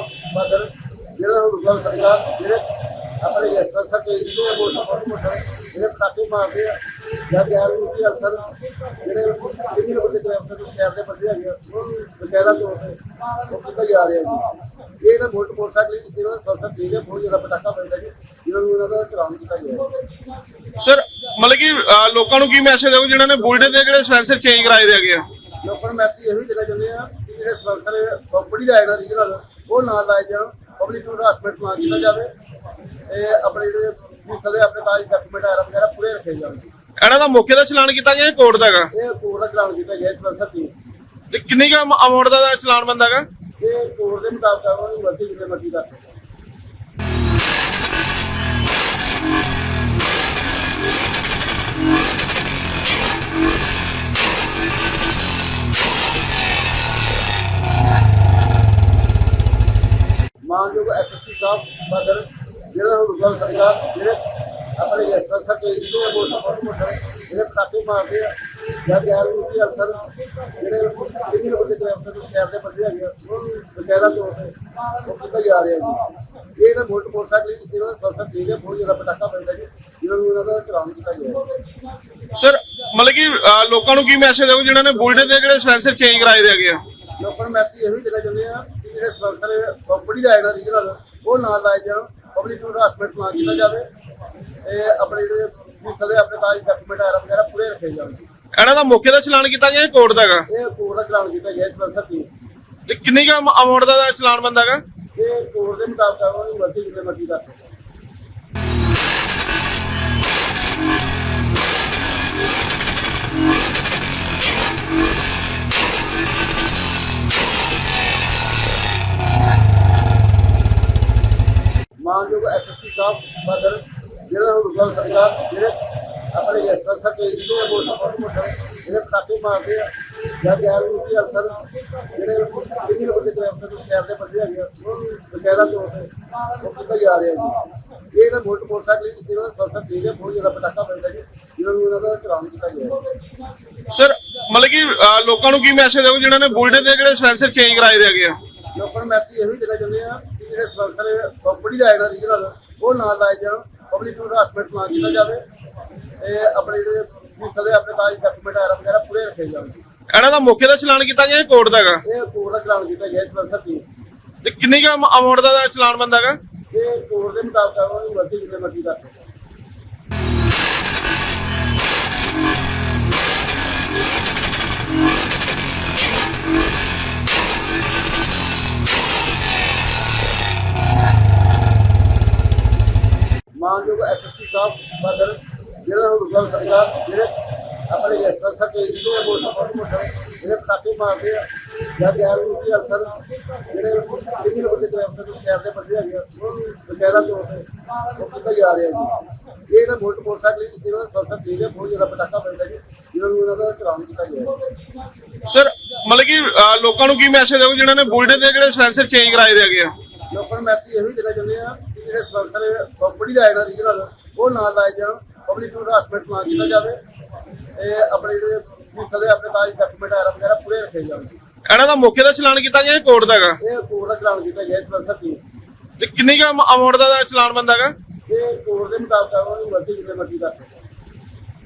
ਜਿਹੜਾ ਸਰਕਾਰ ਜਿਹੜੇ ਆਪਣੇ ਸਕੇ ਜਿਹੜੇ ਜਿਹੜੇ ਪਟਾਕੇ ਮਾਰਦੇ ਆ ਜਾਂ ਯਾਰ ਨੂੰ ਕੀ ਅਫਸਰ ਜਿਹੜੇ ਕਿੰਨੇ ਵੱਡੇ ਕਰੇ ਅਫਸਰ ਨੂੰ ਸ਼ਹਿਰ ਦੇ ਬੰਦੇ ਹੈਗੇ ਆ, ਉਹ ਵੀ ਬਕਾਇਦਾ ਤੌਰ ਤੇ ਉਹ ਕਿੱਥੇ ਜਾ ਰਹੇ ਆ ਜੀ। ਇਹ ਨਾ ਮੋਟਰ ਮੋਟਰਸਾਈਕਲ ਜਿਹੜਾ ਸਸਤਾ ਠੀਕ ਹੈ ਬਹੁਤ ਜ਼ਿਆਦਾ ਪਟਾਕਾ ਪੈਂਦਾ ਜੀ ਜਿਹਨਾਂ ਨੂੰ ਇਹਨਾਂ ਦਾ ਚਲਾਨ ਕੀਤਾ ਗਿਆ। ਹੈ ਸਰ ਮਤਲਬ ਕਿ ਲੋਕਾਂ ਨੂੰ ਕੀ ਮੈਸੇਜ ਦਿਓ ਜਿਨ੍ਹਾਂ ਨੇ ਬੁਲਟ ਦੇ ਜਿਹੜੇ ਸਪੈਂਸਰ ਚੇਂਜ ਕਰਾਏ ਦੇ ਹੈਗੇ ਆ? ਲੋਕਾਂ ਨੂੰ ਮੈਸੇਜ ਇਹੋ ਹੀ ਦੇਣਾ ਚਾਹੁੰਦੇ ਆ ਕਿ ਜਿਹੜੇ ਸਪਾਂਸਰ ਕੰਪਨੀ ਦਾ ਹੈਗਾ ਰੀਜਨਲ ਉਹ ਨਾ ਲਾਏ ਜਾਣ ਪਬਲਿਕ ਨੂੰ ਹਰਾਸਮੈਂਟ ਨਾ ਕੀਤਾ ਜਾਵੇ ਤੇ ਆਪਣੇ ਜਿਹੜੇ ਦੇ ਆਪਣੇ ਕਾਗਜ਼ ਡਾਕੂਮੈਂਟ ਆਰ ਵਗੈਰਾ ਪੂਰੇ ਰੱਖੇ ਜਾਣ। ਇਹਨਾਂ ਦਾ ਮੌਕੇ ਦਾ ਚਲਾਨ ਕੀਤਾ ਗਿਆ ਕੋਰਟ ਦਾ ਹੈਗਾ? ਇਹ ਕੋਰਟ ਦਾ ਚਲਾਨ ਕੀਤਾ ਗਿਆ ਸਪਾਂਸਰ ਦੀ ਤੇ ਕਿੰਨੀ ਕੁ ਅਮਾਉਂਟ ਦਾ ਚਲਾਨ ਬੰਦਾ ਹੈਗਾ? ਇਹ ਕੋਰਟ ਦੇ ਮੁਤਾਬਕ ਉਹਨੂੰ ਵਰਤੀ ਜਿੰਨੇ ਮਰਜ਼ੀ ਦਾ ਜਿਹੜਾ ਰੁਕਾ ਸਰਕਾਰ ਜਿਹੜੇ ਆਪਣੇ ਸਕੇ ਜਿਹੜੇ ਜਿਹੜੇ ਪਟਾਕੇ ਮਾਰਦੇ ਆ ਜਾਂ ਯਾਰ ਨੂੰ ਕੀ ਅਫਸਰ ਜਿਹੜੇ ਕਿੰਨੇ ਵੱਡੇ ਕਰੇ ਅਫਸਰ ਨੂੰ ਸ਼ਹਿਰ ਦੇ ਬੰਦੇ ਹੈਗੇ ਆ, ਉਹ ਵੀ ਬਕਾਇਦਾ ਤੌਰ ਤੇ ਉਹ ਕਿੱਥੇ ਜਾ ਰਹੇ ਆ ਜੀ। ਇਹ ਨਾ ਮੋਟਰ ਮੋਟਰਸਾਈਕਲ ਜਿਹੜਾ ਦਾ ਸਸਤਾ ਠੀਕ ਹੈ ਬਹੁਤ ਜ਼ਿਆਦਾ ਪਟਾਕਾ ਪੈਂਦਾ ਜੀ ਜਿਹਨਾਂ ਨੂੰ ਇਹਨਾਂ ਦਾ ਚਲਾਨ ਕੀਤਾ ਗਿਆ ਹੈ। ਸਰ ਮਤਲਬ ਕਿ ਲੋਕਾਂ ਨੂੰ ਕੀ ਮੈਸੇਜ ਦਿਓ ਜਿਨ੍ਹਾਂ ਨੇ ਬੁਲਟ ਦੇ ਜਿਹੜੇ ਸਪੈਂਸਰ ਚੇਂਜ ਕਰਾਏ ਦੇ ਹੈਗੇ ਆ। ਲੋਕਾਂ ਨੂੰ ਮੈਸੇਜ ਇਹੋ ਹੀ ਦੇਣਾ ਚਾਹੁੰਦੇ ਆ ਕਿ ਜਿਹੜੇ ਸਪਾਂਸਰ ਕੰਪਨੀ ਦਾ ਹੈਗਾ ਰੀਜਨਲ ਉਹ ਨਾ ਲਾਏ ਜਾਣ ਪਬਲਿਕ ਨੂੰ ਹਰਾਸਮੈਂਟ ਨਾ ਕੀਤਾ ਜਾਵੇ ਤੇ ਆਪਣੇ ਜਿਹੜੇ ਵਹੀਕਲ ਦੇ ਆਪਣੇ ਕਾਗਜ਼ ਡਾਕੂਮੈਂਟ ਆਰ ਵਗੈਰਾ ਪੂਰੇ ਰੱਖੇ ਜਾਣ। ਇਹਨਾਂ ਦਾ ਮੌਕੇ ਦਾ ਚਲਾਨ ਕੀਤਾ ਗਿਆ ਕੋਰਟ ਦਾ ਹੈਗਾ? ਇਹ ਕੋਰਟ ਦਾ ਚਲਾਨ ਕੀਤਾ ਗਿਆ ਸਪਾਂਸਰ ਦੀ ਤੇ ਕਿੰਨੀ ਕੁ ਅਮਾਉਂਟ ਦਾ ਚਲਾਨ ਬੰਦਾ ਹੈਗਾ? ਇਹ ਕੋਰਟ ਦੇ ਮੁਤਾਬਕ ਉਹਨੂੰ ਵਰਤੀ ਜਿੰਨੇ ਮਰਜ਼ੀ ਦਾ ਬਦਰ ਜਿਹੜਾ ਹੁਣ ਰੁਕਾ ਸਰਕਾਰ ਜਿਹੜੇ ਆਪਣੇ ਇਸ ਸਕੇ ਜਿਹੜੇ ਮੋਟਰ ਮੋਟਰ ਜਿਹੜੇ ਪਟਾਕੇ ਮਾਰਦੇ ਆ ਜਾਂ ਨੂੰ ਕੀ ਅਫਸਰ ਜਿਹੜੇ ਕਿੰਨੇ ਵੱਡੇ ਕਰੇ ਅਫਸਰ ਨੂੰ ਸ਼ਹਿਰ ਦੇ ਬੰਦੇ ਹੈਗੇ ਉਹ ਬਕਾਇਦਾ ਤੌਰ ਤੇ ਉਹ ਕਿੱਥੇ ਜਾ ਰਹੇ ਆ ਜੀ? ਇਹ ਨਾ ਮੋਟਰ ਮੋਟਰਸਾਈਕਲ ਜਿਹੜਾ ਸਸਤਾ ਠੀਕ ਹੈ ਬਹੁਤ ਜ਼ਿਆਦਾ ਪਟਾਕਾ ਪੈਂਦਾ ਜੀ ਜਿਹਨਾਂ ਨੂੰ ਇਹਨਾਂ ਦਾ ਚਲਾਨ ਕੀਤਾ ਗਿਆ। ਸਰ ਮਤਲਬ ਕਿ ਲੋਕਾਂ ਨੂੰ ਕੀ ਮੈਸੇਜ ਦਿਓ ਜਿਨ੍ਹਾਂ ਨੇ ਬੁਲਟ ਦੇ ਜਿਹੜੇ ਸਪੈਂਸਰ ਚੇਂਜ ਕਰਾਏ ਦੇ ਹੈਗੇ ਆ? ਲੋਕਾਂ ਨੂੰ ਮੈਸੇਜ ਇਹੋ ਹੀ ਦੇਣਾ ਚਾਹੁੰਦੇ ਆ ਕਿ ਜਿਹੜੇ ਸਪਾਂਸਰ ਕੰਪਨੀ ਦਾ ਹੈਗਾ ਰੀਜਨਲ ਉਹ ਨਾ ਲਾਏ ਜਾਣ ਪਬਲਿਕ ਨੂੰ ਹਰਾਸਮੈਂਟ ਨਾ ਕੀਤਾ ਜਾਵੇ ਤੇ ਆਪਣੇ ਜਿਹੜੇ ਦੇ ਆਪਣੇ ਕਾਗਜ਼ ਡਾਕੂਮੈਂਟ ਆਰ ਵਗੈਰਾ ਪੂਰੇ ਰੱਖੇ ਜਾਣ। ਇਹਨਾਂ ਦਾ ਮੌਕੇ ਦਾ ਚਲਾਨ ਕੀਤਾ ਗਿਆ ਕੋਰਟ ਦਾ ਹੈਗਾ? ਇਹ ਕੋਰਟ ਦਾ ਚਲਾਨ ਕੀਤਾ ਗਿਆ ਸਪਾਂਸਰ ਦੀ ਤੇ ਕਿੰਨੀ ਕੁ ਅਮਾਉਂਟ ਦਾ ਚਲਾਨ ਬੰਦਾ ਹੈਗਾ? ਇਹ ਕੋਰਟ ਦੇ ਮੁਤਾਬਕ ਆ ਉਹਨੂੰ ਵਰਤੀ ਜਿੰਨੇ ਮਰਜ਼ੀ ਦਾ ਸਾਹਿਬ ਬਦਰ ਜਿਹੜਾ ਰੁਕਾ ਸਰਕਾਰ ਜਿਹੜੇ ਆਪਣੇ ਇਸ ਸਕੇ ਜਿਹੜੇ ਮੋਟਰ ਮੋਟਰ ਮੋਟਰ ਜਿਹੜੇ ਪਟਾਕੇ ਮਾਰਦੇ ਆ ਜਾਂ ਯਾਰ ਨੂੰ ਕੀ ਅਫਸਰ ਜਿਹੜੇ ਕਿੰਨੇ ਵੱਡੇ ਕਰੇ ਅਫਸਰ ਨੂੰ ਸ਼ਹਿਰ ਦੇ ਬੰਦੇ ਹੈਗੇ ਉਹ ਬਕਾਇਦਾ ਤੌਰ ਤੇ ਉਹ ਕਿੱਥੇ ਜਾ ਰਹੇ ਜੀ? ਇਹ ਨਾ ਮੋਟਰ ਮੋਟਰਸਾਈਕਲ ਜਿਹੜਾ ਦਾ ਸਸਤਾ ਠੀਕ ਹੈ ਬਹੁਤ ਜ਼ਿਆਦਾ ਪਟਾਕਾ ਪੈਂਦਾ ਜੀ ਜਿਹਨਾਂ ਨੂੰ ਇਹਨਾਂ ਦਾ ਚਲਾਨ ਕੀਤਾ ਗਿਆ। ਹੈ ਸਰ ਮਤਲਬ ਕਿ ਲੋਕਾਂ ਨੂੰ ਕੀ ਮੈਸੇਜ ਦਿਓ ਜਿਨ੍ਹਾਂ ਨੇ ਬੁਲਟ ਦੇ ਜਿਹੜੇ ਸਪੈਂਸਰ ਚੇਂਜ ਕਰਾਏ ਦੇ ਹੈਗੇ ਆ? ਲੋਕਾਂ ਨੂੰ ਮੈਸੇਜ ਇਹੋ ਹੀ ਦੇਣਾ ਚਾਹੁੰਦੇ ਆ ਕਿ ਜਿਹੜੇ ਸਪਾਂਸਰ ਕੰਪਨੀ ਦਾ ਹੈਗਾ ਰੀਜਨਲ ਉਹ ਨਾ ਲਾਏ ਜਾਣ। ਪਬਲਿਕ ਨੂੰ ਹਰਾਸਮੈਂਟ ਨਾ ਕੀਤਾ ਜਾਵੇ। ਤੇ ਆਪਣੇ ਜਿਹੜੇ ਵਹੀਕਲ ਦੇ ਆਪਣੇ ਕਾਗਜ਼ ਡਾਕੂਮੈਂਟ ਆਰ ਵਗੈਰਾ ਪੂਰੇ ਰੱਖੇ ਜਾਣ। ਇਹਨਾਂ ਦਾ ਮੌਕੇ ਦਾ ਚਲਾਨ ਕੀਤਾ ਗਿਆ ਕੋਰਟ ਦਾ ਹੈਗਾ? ਇਹ ਕੋਰਟ ਦਾ ਚਲਾਨ ਕੀਤਾ ਗਿਆ ਸਪਾਂਸਰ ਦੀ ਤੇ ਕਿੰਨੀ ਕੁ ਅਮਾਉਂਟ ਦਾ ਚਲਾਨ ਬੰਦਾ ਹੈਗਾ? ਇਹ ਕੋਰਟ ਦੇ ਮੁਤਾਬਕ ਉਹਨੂੰ ਵਰਤੀ ਜਿੰਨੇ ਮਰਜ਼ੀ ਦਾ